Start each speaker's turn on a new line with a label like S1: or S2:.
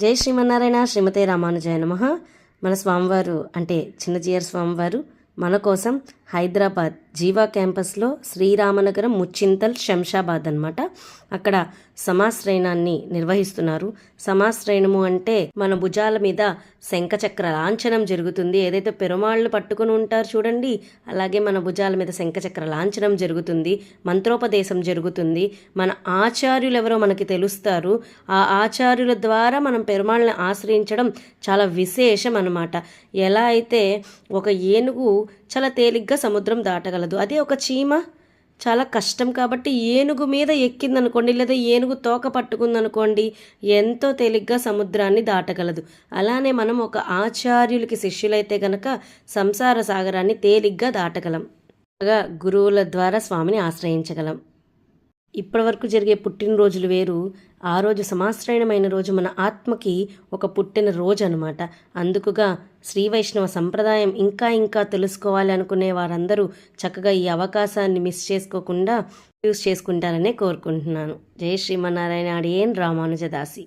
S1: జై శ్రీమన్నారాయణ శ్రీమతే రామానుజాయ నమ. మన స్వామివారు అంటే చిన్నజీయర్ స్వామివారు మన కోసం హైదరాబాద్ జీవా క్యాంపస్లో శ్రీరామనగరం ముచ్చింతల్ శంషాబాద్ అనమాట అక్కడ సమాశ్రయణాన్ని నిర్వహిస్తున్నారు. సమాశ్రయణము అంటే మన భుజాల మీద శంఖచక్ర లాంఛనం జరుగుతుంది. ఏదైతే పెరుమాళ్ళు పట్టుకుని ఉంటారు చూడండి అలాగే మన భుజాల మీద శంఖచక్ర లాంఛనం జరుగుతుంది. మంత్రోపదేశం జరుగుతుంది. మన ఆచార్యులు ఎవరో మనకి తెలుస్తారు. ఆ ఆచార్యుల ద్వారా మనం పెరుమాళ్ళని ఆశ్రయించడం చాలా విశేషం అన్నమాట. ఎలా అయితే ఒక ఏనుగు చాలా తేలిగ్గా సముద్రం దాటగలదు. అదే ఒక చీమ. చాలా కష్టం కాబట్టి ఏనుగు మీద ఎక్కిందనుకోండి లేదా ఏనుగు తోక పట్టుకుందనుకోండి ఎంతో తేలిగ్గా సముద్రాన్ని దాటగలదు. అలానే మనం ఒక ఆచార్యులకి శిష్యులైతే గనక సంసార సాగరాన్ని తేలిగ్గా దాటగలం. గురువుల ద్వారా స్వామిని ఆశ్రయించగలం. ఇప్పటివరకు జరిగే పుట్టినరోజులు వేరు. ఆ రోజు సమాశ్రయణమైన రోజు మన ఆత్మకి ఒక పుట్టిన రోజు అనమాట అందుకుగా శ్రీ వైష్ణవ సంప్రదాయం ఇంకా ఇంకా తెలుసుకోవాలి అనుకునే వారందరూ చక్కగా ఈ అవకాశాన్ని మిస్ చేసుకోకుండా యూస్ చేసుకుంటారనే కోరుకుంటున్నాను. జయ శ్రీమన్నారాయణ అడియేన్ రామానుజదాసి.